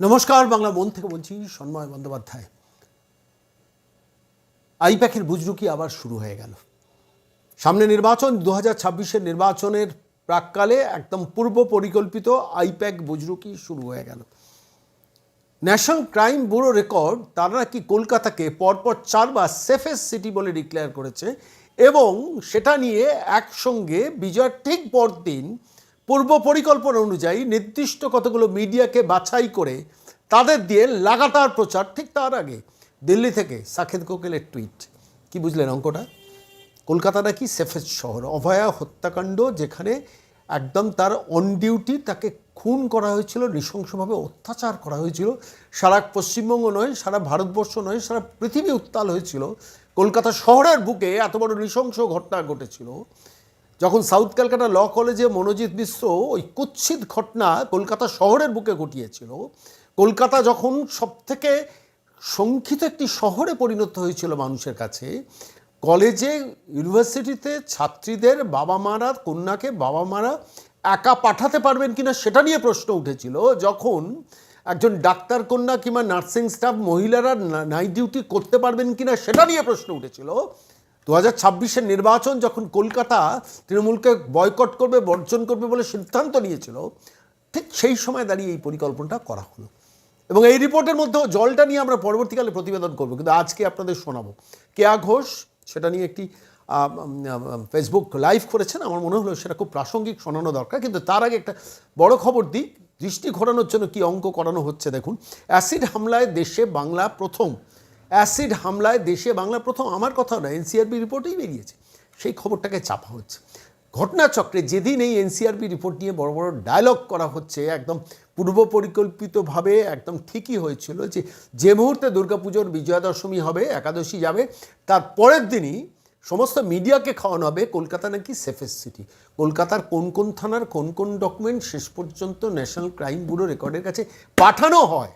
নমস্কার, বাংলা মন থেকে বলছি সন্ময় বন্দ্যোপাধ্যায়। আইপ্যাকের বুজরুকি আবার শুরু হয়ে গেল। সামনে নির্বাচন দু হাজার নির্বাচনের প্রাককালে একদম পূর্ব পরিকল্পিত আইপ্যাক বুজরুকি শুরু হয়ে গেল। ন্যাশনাল ক্রাইম ব্যুরো রেকর্ড, তারা নাকি কলকাতাকে পরপর চারবার সেফেস্ট সিটি বলে ডিক্লেয়ার করেছে এবং সেটা নিয়ে একসঙ্গে বিজয়ের ঠিক পরদিন পূর্ব পরিকল্পনা অনুযায়ী নির্দিষ্ট কতগুলো মিডিয়াকে বাছাই করে তাদের দিয়ে লাগাতার প্রচার ঠিক তার আগে। দিল্লি থেকে সাকেত কোকেলের টুইট। কি বুঝলেন অঙ্কটা? কলকাতা নাকি সেফেস্ট শহর। অভয়া হত্যাকাণ্ড যেখানে একদম তার অন ডিউটি তাকে খুন করা হয়েছিল, নৃশংসভাবে অত্যাচার করা হয়েছিল। সারা পশ্চিমবঙ্গ নয়, সারা ভারতবর্ষ নয়, সারা পৃথিবী উত্তাল হয়েছিল। কলকাতা শহরের বুকে এত বড় নৃশংস ঘটনা ঘটেছিল। যখন সাউথ ক্যালকাটা ল কলেজে মনোজিৎ মিশ্র ওই কুৎসিত ঘটনা কলকাতা শহরের বুকে ঘটিয়েছিল, কলকাতা যখন সবথেকে শঙ্কিত একটি শহরে পরিণত হয়েছিল মানুষের কাছে, কলেজে, ইউনিভার্সিটিতে ছাত্রীদের বাবা মারা কন্যাকে বাবা মারা একা পাঠাতে পারবেন কিনা সেটা নিয়ে প্রশ্ন উঠেছিল, যখন একজন ডাক্তার, কন্যা কিংবা নার্সিং স্টাফ মহিলারা নাইট ডিউটি করতে পারবেন কিনা সেটা নিয়ে প্রশ্ন উঠেছিল দু হাজার ছাব্বিশের নির্বাচন যখন কলকাতা তৃণমূলকে বয়কট করবে, বর্জন করবে বলে সিদ্ধান্ত নিয়েছিল, ঠিক সেই সময় দাঁড়িয়ে এই পরিকল্পনাটা করা হলো। এবং এই রিপোর্টের মধ্যেও জলটা নিয়ে আমরা পরবর্তীকালে প্রতিবেদন করব, কিন্তু আজকে আপনাদের শোনাবো। কেয়া ঘোষ সেটা নিয়ে একটি ফেসবুক লাইভ করেছেন, আমার মনে হলো সেটা খুব প্রাসঙ্গিক শোনানো দরকার, কিন্তু তার আগে একটা বড় খবর দিই, দৃষ্টি ঘোরানোর জন্য কি অঙ্ক করানো হচ্ছে দেখুন। অ্যাসিড হামলায় দেশে বাংলা প্রথম অ্যাসিড হামলায় দেশে বাংলা প্রথম, আমার কথা না এনসিআরবি রিপোর্টেই বেরিয়েছে। সেই খবরটাকে চাপা হচ্ছে। ঘটনাচক্রে যেদিন এই এনসিআরবি রিপোর্ট নিয়ে বড় বড় ডায়লগ করা হচ্ছে, একদম পূর্ব পরিকল্পিতভাবে একদম ঠিকই হয়েছিল যে যে মুহূর্তে দুর্গাপুজোর বিজয়া দশমী হবে, একাদশী যাবে, তার পরের দিনই সমস্ত মিডিয়াকে খাওয়ানো হবে কলকাতা নাকি সেফেস্ট সিটি কলকাতার কোন কোন থানার কোন কোন ডকুমেন্ট শেষ পর্যন্ত ন্যাশনাল ক্রাইম ব্যুরো রেকর্ডের কাছে পাঠানো হয়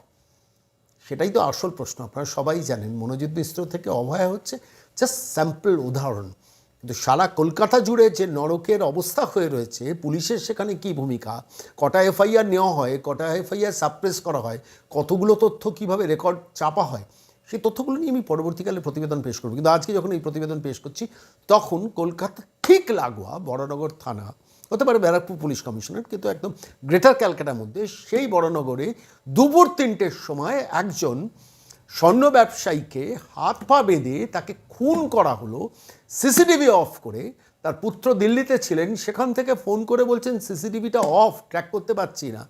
সেটাই তো আসল প্রশ্ন। আপনারা সবাই জানেন, মনোজিৎ মিশ্র থেকে অভয়া হচ্ছে জাস্ট স্যাম্পল উদাহরণ। কিন্তু সারা কলকাতা জুড়ে যে নরকের অবস্থা হয়ে রয়েছে, পুলিশের সেখানে কি ভূমিকা? কটা এফআইআর নেওয়া হয়, কটা এফআইআর সাপ্রেস করা হয়, কতগুলো তথ্য কীভাবে রেকর্ড চাপা হয়, সেই তথ্যগুলো নিয়ে আমি পরবর্তীকালে প্রতিবেদন পেশ করব। কিন্তু আজকে যখন এই প্রতিবেদন পেশ করছি, তখন কলকাতা ঠিক লাগোয়া বড়নগর থানা হতে পারে ব্যারাকপুর পুলিশ কমিশনার, কিন্তু একদম গ্রেটার ক্যালকাটার মধ্যে সেই বড়নগরে দুপুর তিনটের সময় একজন স্বর্ণ ব্যবসায়ীকে হাত পা বেঁধে তাকে খুন করা হলো, সিসিটিভি অফ করে। তার পুত্র দিল্লিতে ছিলেন, সেখান থেকে ফোন করে বলছেন, সিসিটিভিটা অফ, ট্র্যাক করতে পারছি না।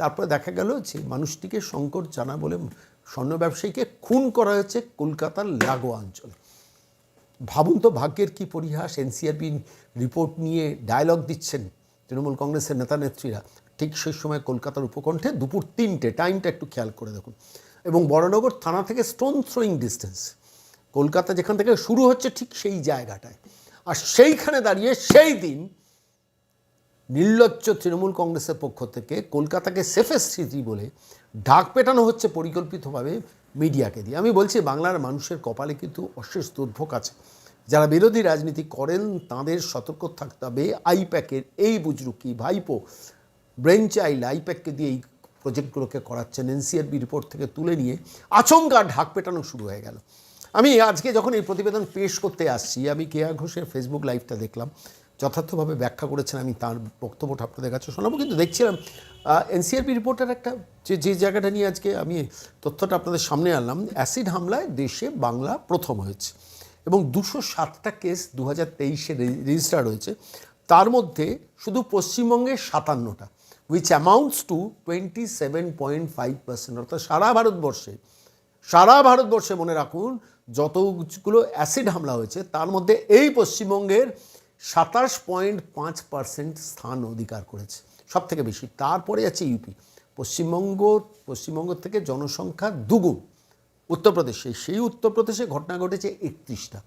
তারপরে দেখা গেল যে মানুষটিকে শঙ্কর জানা বলে স্বর্ণ ব্যবসায়ীকে খুন করা হয়েছে কলকাতার লাগোয়া অঞ্চলে। ভাবুন তো ভাগ্যের কি পরিহাস এনসিআরবি রিপোর্ট নিয়ে ডায়লগ দিচ্ছেন তৃণমূল কংগ্রেসের নেতা নেত্রীরা। ঠিক সেই সময় কলকাতার উপকণ্ঠে দুপুর তিনটে টাইমটা একটু খেয়াল করে দেখুন। এবং বড়নগর থানা থেকে স্টোন থ্রোয়িং ডিস্টেন্স কলকাতা যেখান থেকে শুরু হচ্ছে ঠিক সেই জায়গাটায়। আর সেইখানে দাঁড়িয়ে সেই দিন নির্লজ্জ তৃণমূল কংগ্রেসের পক্ষ থেকে কলকাতাকে সেফেস্ট সিটি বলে ঢাক পেটানো হচ্ছে পরিকল্পিতভাবে। মিডিয়াকে দিয়ে। আমি বলছি, বাংলার মানুষের কপালে কিন্তু অশেষ দুর্ভোগ আছে। যারা বিরোধী রাজনীতি করেন, তাদের সতর্ক থাকতে হবে। আইপ্যাকের এই বুজরুকি ভাইপো ব্রেন চাইল্ড আইপ্যাককে দিয়ে এই প্রজেক্টগুলোকে করাচ্ছেন। এনসিআরবি রিপোর্ট থেকে তুলে নিয়ে আচমকা ঢাক পেটানো শুরু হয়ে গেল। আমি আজকে যখন এই প্রতিবেদন পেশ করতে আসছি, আমি কেয়া ঘোষের ফেসবুক লাইভটা দেখলাম। যথার্থভাবে ব্যাখ্যা করেছেন আমি, তার বক্তব্যটা আপনাদের কাছে শোনাবো। কিন্তু দেখছিলাম এনসিআরপি রিপোর্টের একটা, যে যে জায়গাটা নিয়ে আজকে আমি তথ্যটা আপনাদের সামনে আনলাম, অ্যাসিড হামলায় দেশে বাংলা প্রথম হয়েছে এবং দুশো সাতটা কেস দু হাজার তেইশে রেজিস্টার হয়েছে। তার মধ্যে শুধু পশ্চিমবঙ্গে সাতান্নটা which amounts to twenty seven point five percent অর্থাৎ সারা ভারতবর্ষে সারা ভারতবর্ষে মনে রাখুন যতগুলো অ্যাসিড হামলা হয়েছে, তার মধ্যে এই পশ্চিমবঙ্গের সাতাশ পয়েন্ট পাঁচ পার্সেন্ট স্থান অধিকার করেছে সব থেকে বেশি। তারপরে আছে ইউপি। পশ্চিমবঙ্গ পশ্চিমবঙ্গ থেকে জনসংখ্যা দুগুণ। উত্তরপ্রদেশে, সেই উত্তরপ্রদেশে ঘটনা ঘটেছে একত্রিশটা।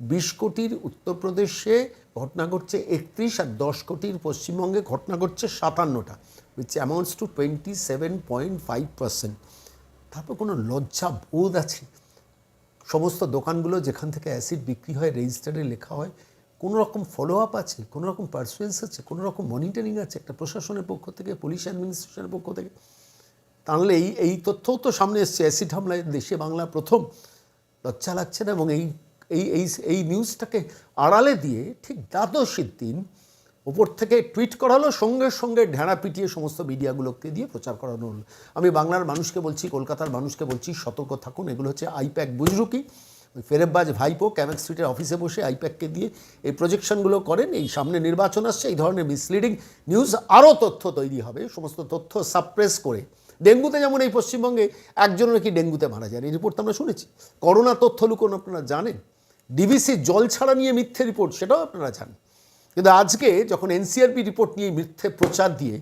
বিশ কোটির উত্তরপ্রদেশে ঘটনা ঘটছে একত্রিশ আর দশ কোটির পশ্চিমবঙ্গে ঘটনা ঘটছে সাতান্নটা which amounts to twenty seven point five percent তারপর কোনো লজ্জা বোধ আছে? সমস্ত দোকানগুলো যেখান থেকে অ্যাসিড বিক্রি হয়, রেজিস্টারে লেখা হয়, কোনো রকম ফলো আপ আছে, কোনো রকম পারসুয়েন্স আছে, কোনো রকম মনিটরিং আছে একটা প্রশাসনের পক্ষ থেকে পুলিশ অ্যাডমিনিস্ট্রেশনের পক্ষ থেকে? তাহলে এই এই তথ্যও তো সামনে এসছে, অ্যাসিড হামলায় দেশে বাংলা প্রথম। লজ্জা লাগছে না এবং এই এই এই নিউজটাকে আড়ালে দিয়ে ঠিক দ্বাদশীর দিন ওপর থেকে টুইট করা হলো সঙ্গে সঙ্গে ঢেঁড়া পিটিয়ে সমস্ত মিডিয়াগুলোকে দিয়ে প্রচার করানো হলো। আমি বাংলার মানুষকে বলছি, কলকাতার মানুষকে বলছি, সতর্ক থাকুন। এগুলো হচ্ছে আইপ্যাক বুজরুকি, ওই ফেরেববাজ ভাইপো ক্যামেক স্ট্রিটের অফিসে বসে আইপ্যাককে দিয়ে এই প্রজেকশনগুলো করেন। এই সামনে নির্বাচন আসছে, এই ধরনের মিসলিডিং নিউজ আরও তথ্য তৈরি হবে। সমস্ত তথ্য সাপ্রেস করে ডেঙ্গুতে যেমন এই পশ্চিমবঙ্গে একজন নাকি ডেঙ্গুতে মারা যায়, এই রিপোর্ট তো আমরা শুনেছি। করোনা তথ্য লুকোন আপনারা জানেন? ডিবিসি জল ছাড়া নিয়ে মিথ্যে রিপোর্ট সেটাও আপনারা জানেন। কিন্তু আজকে যখন এনসিআরপি রিপোর্ট নিয়ে মিথ্যে প্রচার দিয়ে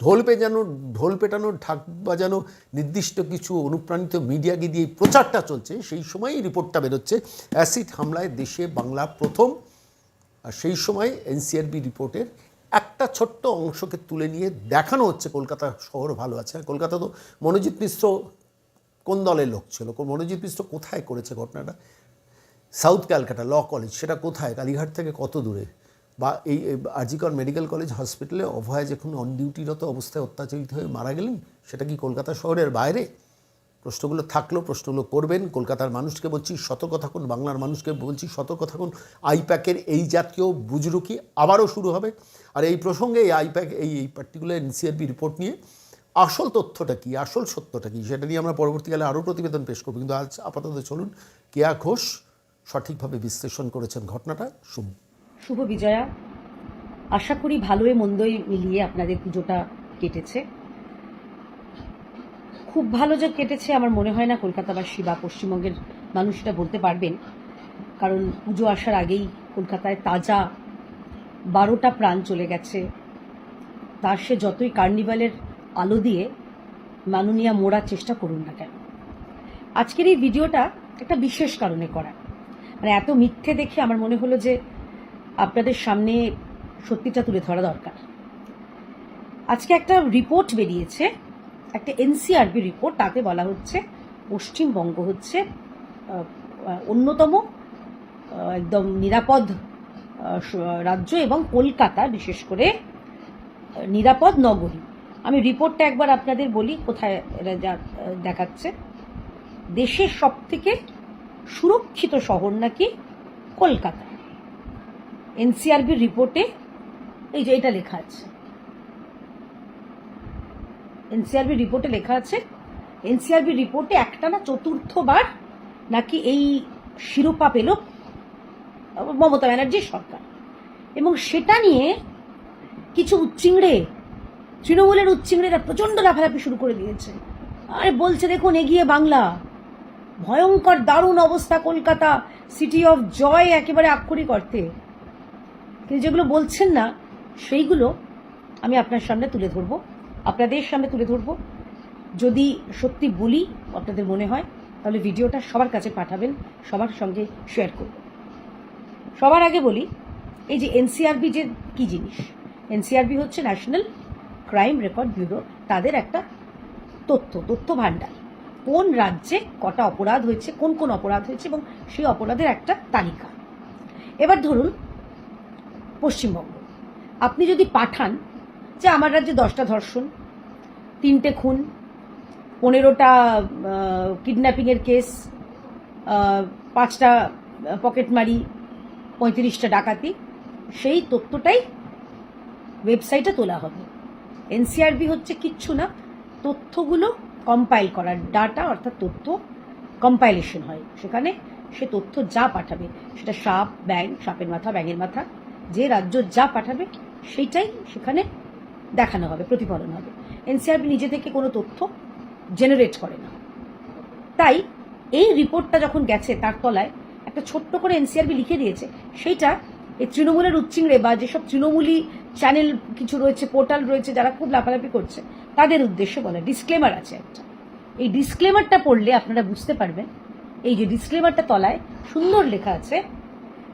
ঢোল পেজানো ঢোল পেটানো ঢাক বাজানো নির্দিষ্ট কিছু অনুপ্রাণিত মিডিয়াকে দিয়ে প্রচারটা চলছে, সেই সময়ই রিপোর্টটা বেরোচ্ছে। অ্যাসিড হামলায় দেশে বাংলা প্রথম। আর সেই সময় এনসিআরবি রিপোর্টের একটা ছোট্ট অংশকে তুলে নিয়ে দেখানো হচ্ছে। কলকাতা শহর ভালো আছে। আর কলকাতা তো মনোজিৎ মিশ্র কোন দলের লোক ছিল? মনোজিৎ মিশ্র কোথায় করেছে ঘটনাটা? সাউথ ক্যালকাটা ল কলেজ, সেটা কোথায়? কালীঘাট থেকে কত দূরে? বা এই আরজিকর মেডিকেল কলেজ হসপিটালে অভয় যখন অন ডিউটিরত অবস্থায় অত্যাচারিত হয়ে মারা গেলেন, সেটা কি কলকাতা শহরের বাইরে? প্রশ্নগুলো থাকল, প্রশ্নগুলো করবেন, কলকাতার মানুষকে বলছি সতর্ক থাকুন, বাংলার মানুষকে বলছি সতর্ক থাকুন। আইপ্যাকের এই জাতীয় বুজরুকি আবারও শুরু হবে। আর এই প্রসঙ্গে এই আইপ্যাক, এই এই পার্টিকুলার এনসিআরবি রিপোর্ট নিয়ে আসল তথ্যটা কি, আসল সত্যটা কি, সেটা নিয়ে আমরা পরবর্তীকালে আরও প্রতিবেদন পেশ করব। কিন্তু আজ আপাতত চলুন, কেয়া ঘোষ সঠিকভাবে বিশ্লেষণ করেছেন ঘটনাটা। শুনুন। শুভ বিজয়া। আশা করি ভালোই মন্দই মিলিয়ে আপনাদের পুজোটা কেটেছে। খুব ভালো যে কেটেছে আমার মনে হয় না কলকাতাবাসী বা পশ্চিমবঙ্গের মানুষটা বলতে পারবেন। কারণ পুজো আসার আগেই কলকাতায় তাজা বারোটা প্রাণ চলে গেছে। তার সে যতই কার্নিভালের আলো দিয়ে মাননীয়া মোড়ার চেষ্টা করুন না কেন। আজকের এই ভিডিওটা একটা বিশেষ কারণে করা। মানে এত মিথ্যে দেখে আমার মনে হলো যে আপনাদের সামনে সত্যিটা তুলে ধরা দরকার। আজকে একটা রিপোর্ট বেরিয়েছে, একটা এনসিআরবি রিপোর্ট তাতে বলা হচ্ছে পশ্চিমবঙ্গ হচ্ছে অন্যতম একদম নিরাপদ রাজ্য এবং কলকাতা, বিশেষ করে নিরাপদ নগরী। আমি রিপোর্টটা একবার আপনাদের বলি কোথায় দেখাচ্ছে। দেশের সব থেকে সুরক্ষিত শহর নাকি কলকাতা? এনসিআরবি রিপোর্টে এই যে এটা লেখা আছে। এনসিআরবি রিপোর্টে লেখা আছে, এনসিআরবি রিপোর্টে একটা না চতুর্থবার নাকি এই শিরোপা পেল মমতা ব্যানার্জির সরকার। এবং সেটা নিয়ে কিছু উচ্চিংড়ে, তৃণমূলের উচ্চিংড়েরা প্রচণ্ড লাফালাফি শুরু করে দিয়েছে। আরে বলছে, দেখুন, এগিয়ে বাংলা। ভয়ঙ্কর, দারুণ অবস্থা কলকাতা সিটি অফ জয় একেবারে আক্ষরিক অর্থে। কিন্তু যেগুলো বলছেন না, সেইগুলো আমি আপনার সামনে তুলে ধরবো। আপনাদের সামনে তুলে ধরবো। যদি সত্যি বলি, আপনাদের মনে হয়, তাহলে ভিডিওটা সবার কাছে পাঠাবেন, সবার সঙ্গে শেয়ার করব। সবার আগে বলি, এই যে এনসিআরবি যে কি জিনিস? এনসিআরবি হচ্ছে ন্যাশনাল ক্রাইম রেকর্ড ব্যুরো তাদের একটা তথ্য তথ্য ভাণ্ডার। কোন রাজ্যে কটা অপরাধ হয়েছে, কোন কোন অপরাধ হয়েছে, এবং সেই অপরাধের একটা তালিকা। এবার ধরুন পশ্চিমবঙ্গ। আপনি যদি পাঠান যে আমার রাজ্যে দশটা ধর্ষণ, তিনটে খুন, পনেরোটা কিডন্যাপিংয়ের কেস পাঁচটা পকেটমারি, পঁয়ত্রিশটা ডাকাতি, সেই তথ্যটাই ওয়েবসাইটে তোলা হবে। এনসিআরবি হচ্ছে কিচ্ছু না, তথ্যগুলো কম্পাইল করার ডাটা অর্থাৎ তথ্য কম্পাইলেশন হয়। সেখানে সে তথ্য যা পাঠাবে, সেটা সাপ ব্যাং সাপের মাথা, ব্যাঙের মাথা যে রাজ্য যা পাঠাবে, সেইটাই সেখানে দেখানো হবে, প্রতিফলন হবে। এনসিআরবি নিজে থেকে কোনো তথ্য জেনারেট করে না। তাই এই রিপোর্টটা যখন গেছে তার তলায় একটা ছোট্ট করে এনসিআরবি লিখে দিয়েছে, সেইটা এই তৃণমূলের উচ্চিংড়ে বা যেসব তৃণমূলী চ্যানেল কিছু রয়েছে পোর্টাল রয়েছে যারা খুব লাফালাফি করছে, তাদের উদ্দেশ্যে বলে ডিসক্লেমার আছে একটা। এই ডিসক্লেমারটা পড়লে আপনারা বুঝতে পারবেন, এই যে ডিসক্লেমারটা তলায় সুন্দর লেখা আছে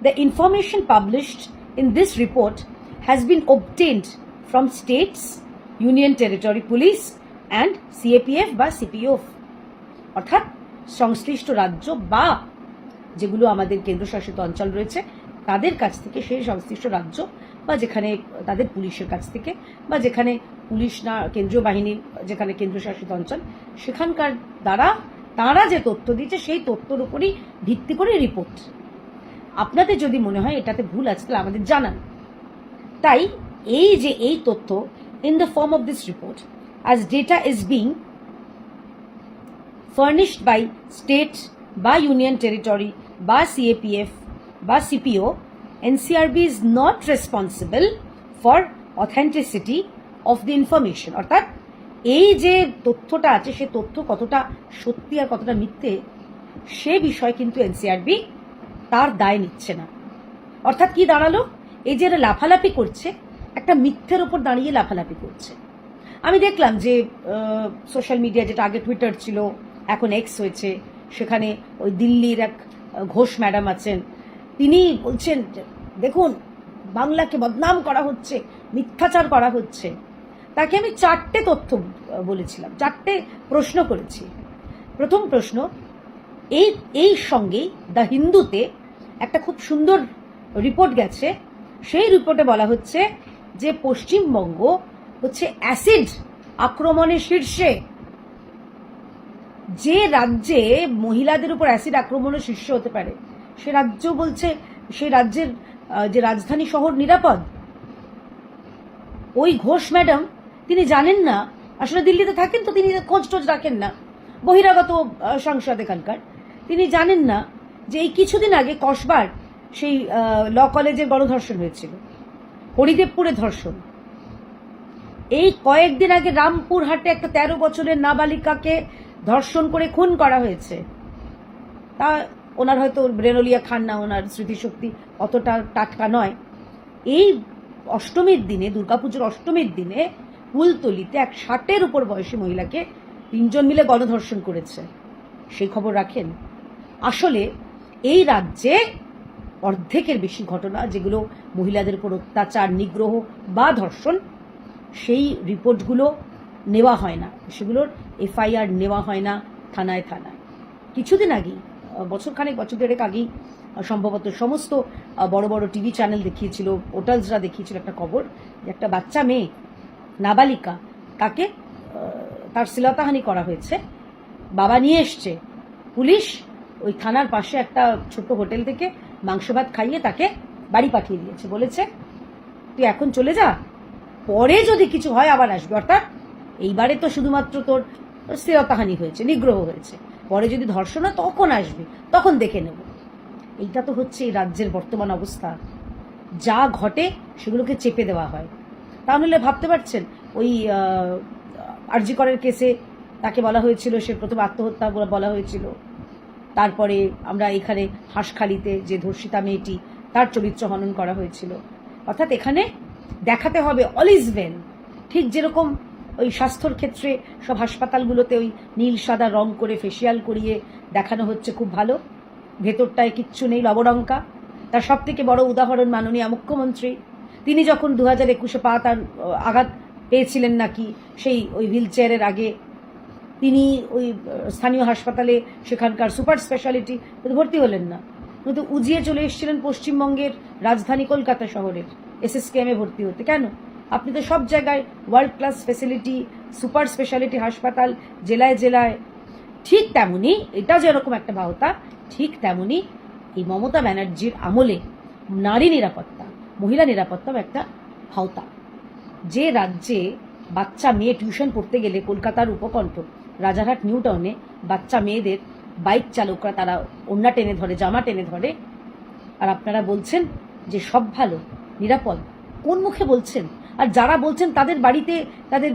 the information published in this report has been obtained from states, union territory police and CAPF বা সিপিএফ অর্থাৎ সংশ্লিষ্ট রাজ্য বা যেগুলো আমাদের কেন্দ্রশাসিত অঞ্চল রয়েছে তাদের কাছ থেকে সেই সংশ্লিষ্ট রাজ্য বা যেখানে তাদের পুলিশের কাছ থেকে বা যেখানে পুলিশ না কেন্দ্রীয় বাহিনীর যেখানে কেন্দ্রশাসিত অঞ্চল সেখানকার দ্বারা তারা যে তথ্য দিচ্ছে সেই তথ্যর উপরই ভিত্তি করে রিপোর্ট আপনাদের যদি মনে হয় এটাতে ভুল আছে তাহলে আমাদের জানান। তাই এই যে এই তথ্য in the form of this report as data is being furnished by state বা union territory বা CAPF বা CPO, NCRB is not responsible for authenticity of the information. অর্থাৎ এই যে তথ্যটা আছে সে তথ্য কতটা সত্যি আর কতটা মিথ্যে সে বিষয়ে কিন্তু এনসিআরবি তার দায় নিচ্ছে না। অর্থাৎ কি দাঁড়াল? এই যে লাফালাফি করছে, একটা মিথ্যের উপর দাঁড়িয়ে লাফালাফি করছে। আমি দেখলাম যে সোশ্যাল মিডিয়া যেটা আগে টুইটার ছিল, এখন এক্স হয়েছে, সেখানে ওই দিল্লির এক ঘোষ ম্যাডাম আছেন। তিনি বলছেন দেখুন, বাংলাকে বদনাম করা হচ্ছে, মিথ্যাচার করা হচ্ছে। তাকে আমি চারটে তথ্য বলেছিলাম, চারটে প্রশ্ন করেছি। প্রথম প্রশ্ন এই এই সঙ্গেই দ্য হিন্দুতে একটা খুব সুন্দর রিপোর্ট গেছে। সেই রিপোর্টে বলা হচ্ছে যে পশ্চিমবঙ্গ হচ্ছে অ্যাসিড আক্রমণের শীর্ষে। যে রাজ্যে মহিলাদের উপর অ্যাসিড আক্রমণের শীর্ষে হতে পারে, সে রাজ্য বলছে সেই রাজ্যের যে রাজধানী শহর নিরাপদ। ওই ঘোষ ম্যাডাম, তিনি জানেন না, আসলে দিল্লিতে থাকেন তো তিনি খোঁজ টোজ রাখেন না। বহিরাগত সাংসদ এখানকার। তিনি জানেন না যে এই কিছুদিন আগে কসবার সেই ল কলেজের গণধর্ষণ হয়েছিল, হরিদেবপুরে ধর্ষণ। এই কয়েকদিন আগে রামপুরহাটে একটা তেরো বছরের নাবালিকাকে ধর্ষণ করে খুন করা হয়েছে। তা ওনার হয়তো ব্রেনলিয়া খান না, ওনার স্মৃতিশক্তি অতটা টাটকা নয়। এই অষ্টমীর দিনে, দুর্গাপুজোর অষ্টমীর দিনে কুলতলিতে এক ষাটের উপর বয়সী মহিলাকে তিনজন মিলে গণধর্ষণ করেছে। সেই খবর রাখেন আসলে এই রাজ্যে অর্ধেকের বেশি ঘটনা যেগুলো মহিলাদের উপর অত্যাচার, নিগ্রহ বা ধর্ষণ, সেই রিপোর্টগুলো নেওয়া হয় না। সেগুলোর এফআইআর নেওয়া হয় না থানায় থানায়। কিছুদিন আগেই, বছরখানেক বছর দেড়েক আগেই, সম্ভবত সমস্ত, বড় বড় টিভি চ্যানেল দেখিয়েছিল, পোর্টালসরা দেখিয়েছিল একটা খবর যে একটা বাচ্চা মেয়ে, নাবালিকা, তাকে তার শ্লীলতাহানি করা হয়েছে। বাবা নিয়ে এসছে। পুলিশ ওই থানার পাশে একটা ছোট্ট হোটেল থেকে মাংস ভাত খাইয়ে তাকে বাড়ি পাঠিয়ে দিয়েছে। বলেছে, তুই এখন চলে যা, পরে যদি কিছু হয় আবার আসবে। অর্থাৎ এইবারে তো শুধুমাত্র তোর স্থিরতাহানি হয়েছে, নিগ্রহ হয়েছে। পরে যদি ধর্ষণ হয় তখন আসবে, তখন দেখে নেব। এইটা তো হচ্ছে এই রাজ্যের বর্তমান অবস্থা। যা ঘটে সেগুলোকে চেপে দেওয়া হয়। তাহলে ভাবতে পারছেন, ওই আরজিকরের কেসে তাকে বলা হয়েছিল, সে প্রথমে আত্মহত্যা বলা হয়েছিল। তারপরে আমরা এখানে হাঁসখালিতে যে ধর্ষিতা মেয়েটি, তার চরিত্র হনন করা হয়েছিল। অর্থাৎ এখানে দেখাতে হবে অল ইজ ওয়েল ঠিক যেরকম ওই স্বাস্থ্যর ক্ষেত্রে সব হাসপাতালগুলোতে ওই নীল, সাদা রং করে ফেসিয়াল করিয়ে দেখানো হচ্ছে খুব ভালো। ভেতরটায় কিচ্ছু নেই লবরঙ্কা তার সব থেকে বড় উদাহরণ মাননীয় মুখ্যমন্ত্রী। তিনি যখন দু হাজার একুশে পা তার আঘাত পেয়েছিলেন নাকি, সেই ওই হুইল চেয়ারের আগে তিনি ওই স্থানীয় হাসপাতালে সেখানকার সুপার স্পেশালিটি ভর্তি হলেন না। কিন্তু উজিয়ে চলে এসেছিলেন পশ্চিমবঙ্গের রাজধানী কলকাতা শহরের এসএসকেএমে ভর্তি হতে। কেন? আপনি তো সব জায়গায় world class facility super speciality হাসপাতাল, জেলায় জেলায়, ঠিক তেমনি এটা যেরকম একটা বাহতা, ঠিক তেমনি এই মমতা ব্যানার্জির আমলে নারী নিরাপত্তা, মহিলা নিরাপত্তাও একটা ভাওতা যে রাজ্যে বাচ্চা, মেয়ে টিউশন পড়তে গেলে কলকাতার উপকণ্ঠ রাজারহাট নিউ টাউনে বাচ্চা মেয়েদের বাইক চালকরা তারা ওন্না টেনে ধরে, জামা টেনে ধরে। আর আপনারা বলছেন যে সব ভালো, নিরাপদ। কোন মুখে বলছেন? আর যারা বলছেন তাদের বাড়িতে তাদের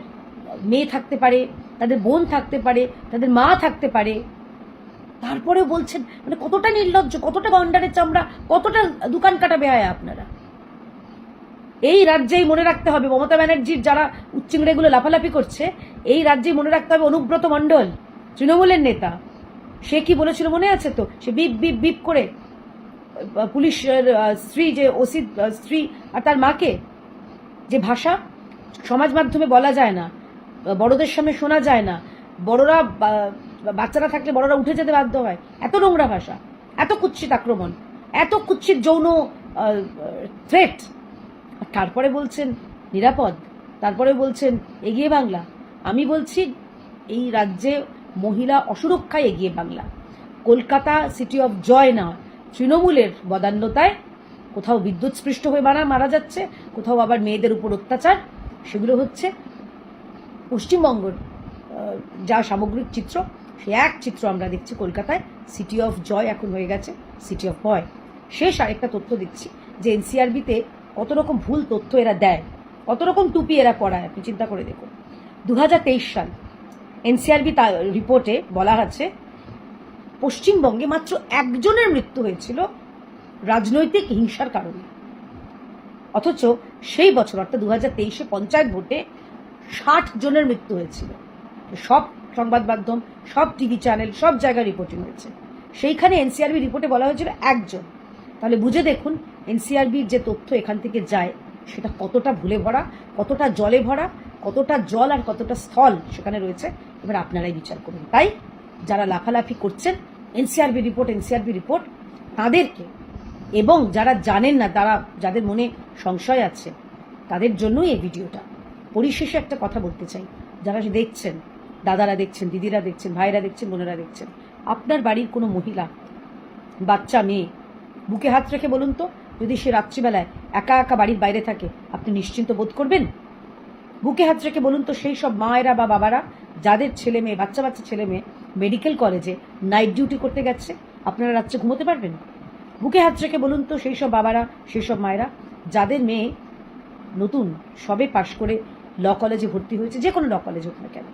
মেয়ে থাকতে পারে, তাদের বোন থাকতে পারে, তাদের মা থাকতে পারে। তারপরেও বলছেন মানে কতটা নির্লজ্জ, কতটা গন্ডারের চামড়া, কতটা দোকান কাটাবে হয় আপনারা? এই রাজ্যেই মনে রাখতে হবে, মমতা ব্যানার্জির যারা উচ্চিংড়েগুলো লাফালাফি করছে, এই রাজ্যেই মনে রাখতে হবে অনুব্রত মণ্ডল, তৃণমূলের নেতা। সে কি বলেছিল মনে আছে তো? সে বিপ বিপ বিপ করে পুলিশের স্ত্রী যে ওসি স্ত্রী আর তার মাকে, যে ভাষা, সমাজ মাধ্যমে বলা যায় না, বড়দের সামনে শোনা যায় না, বড়রা বাচ্চারা থাকলে বড়রা উঠে যেতে বাধ্য হয়। এত নোংরা ভাষা, এত কুৎসিত আক্রমণ, এত কুৎসিত যৌন থ্রেট তারপরে বলছেন, নিরাপদ। তারপরে বলছেন, এগিয়ে বাংলা। আমি বলছি, এই রাজ্যে মহিলা অসুরক্ষায় এগিয়ে Bangla. Kolkata city of joy না, তৃণমূলের বদান্যতায়। কোথাও বিদ্যুৎ স্পৃষ্ট হয়ে মারা মারা যাচ্ছে, কোথাও আবার মেয়েদের উপর অত্যাচার। সেগুলো হচ্ছে পশ্চিমবঙ্গের যা সামগ্রিক চিত্র, সে এক চিত্র আমরা দেখছি কলকাতায়। সিটি অফ জয় এখন হয়ে গেছে, সিটি অফ ভয়। শেষ আরেকটা তথ্য দিচ্ছি, যে এনসিআরবিতে কত রকম ভুল তথ্য এরা দেয়, কত রকম টুপি এরা পড়ায় আপনি চিন্তা করে দেখুন। দুহাজার তেইশ সাল, এনসিআরবি রিপোর্টে বলা আছে, পশ্চিমবঙ্গে মাত্র একজনের মৃত্যু হয়েছিল রাজনৈতিক হিংসার কারণে। অথচ সেই বছর, অর্থাৎ দু হাজার তেইশে পঞ্চায়েত ভোটে ষাট জনের মৃত্যু হয়েছিল। সব সংবাদ মাধ্যম, সব টিভি চ্যানেল, সব জায়গায় রিপোর্টিং হয়েছে। সেইখানে এনসিআরবি রিপোর্টে বলা হয়েছিল একজন। তাহলে বুঝে দেখুন এনসিআরবির যে তথ্য এখান থেকে যায়, সেটা কতটা ভুলে ভরা, কতটা জলে ভরা, কতটা জল আর কতটা স্থল সেখানে রয়েছে, এবার আপনারাই বিচার করুন। তাই, যারা লাফালাফি করছেন, এনসিআরবি রিপোর্ট এনসিআরবি রিপোর্ট তাদেরকে এবং যারা জানেন না, তারা যাদের মনে সংশয় আছে, তাদের জন্যই এই ভিডিওটা। পরিশেষে একটা কথা বলতে চাই। যারা দেখছেন, দাদারা দেখছেন, দিদিরা দেখছেন ভাইরা দেখছেন, বোনেরা দেখছেন, আপনার বাড়ির কোনো মহিলা, বাচ্চা, মেয়ে বুকে হাত রেখে বলুন তো যদি সে রাত্রিবেলায় একা একা বাড়ির বাইরে থাকে, আপনি নিশ্চিন্ত বোধ করবেন? বুকে হাত রেখে বলুন তো, সেই সব মায়েরা বা বাবারা, যাদের ছেলে মেয়ে, বাচ্চা বাচ্চা ছেলে মেয়ে মেডিকেল কলেজে নাইট ডিউটি করতে গেছে, আপনারা রাত্রে ঘুমোতে পারবেন? বুকে হাত রেখে বলুন তো, সেই সব বাবারা, সেই সব মায়েরা, যাদের মেয়ে নতুন, সবে পাশ করে ল কলেজে ভর্তি হয়েছে, যে কোনো ল কলেজ হোক না কেন।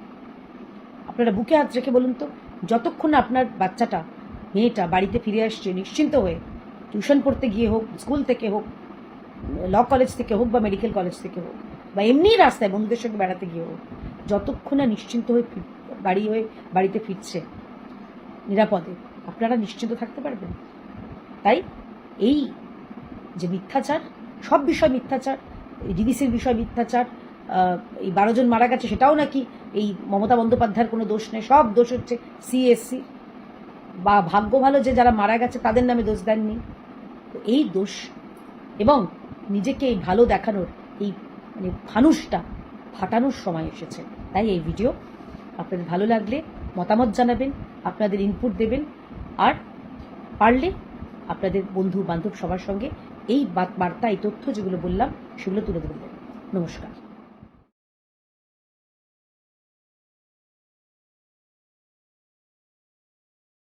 আপনারা বুকে হাত রেখে বলুন তো, যতক্ষণ আপনার বাচ্চাটা, মেয়েটা বাড়িতে ফিরে আসছে, নিশ্চিন্ত হয়ে টিউশন পড়তে গিয়ে হোক স্কুল থেকে হোক ল কলেজ থেকে হোক বা মেডিকেল কলেজ থেকে হোক, বা এমনি রাস্তায় বন্ধুদের সঙ্গে বেড়াতে গিয়ে হোক, যতক্ষণ না নিশ্চিন্ত হয়ে বাড়ি হয়ে বাড়িতে ফিরছে, নিরাপদে, আপনারা নিশ্চিন্ত থাকতে পারবেন। তাই এই যে মিথ্যাচার, সব বিষয় মিথ্যাচার ডিবিসির বিষয় মিথ্যাচার এই বারো জন মারা গেছে সেটাও নাকি এই মমতা বন্দ্যোপাধ্যায়ের কোনো দোষ নেই, সব দোষ হচ্ছে সিএসসি বা ভাগ্য ভালো যে যারা মারা গেছে তাদের নামে দোষ দেননি। তো এই দোষ এবং নিজেকে এই ভালো দেখানোর এই মানে ফানুষটা ফাটানোর সময় এসেছে। তাই এই ভিডিও আপনাদের ভালো লাগলে মতামত জানাবেন, আপনাদের ইনপুট দেবেন আর পারলে আপনাদের বন্ধু বান্ধব সবার সঙ্গে এই বার্তা এই তথ্য যেগুলো বললাম, সেগুলো তুলে ধরবেন। নমস্কার।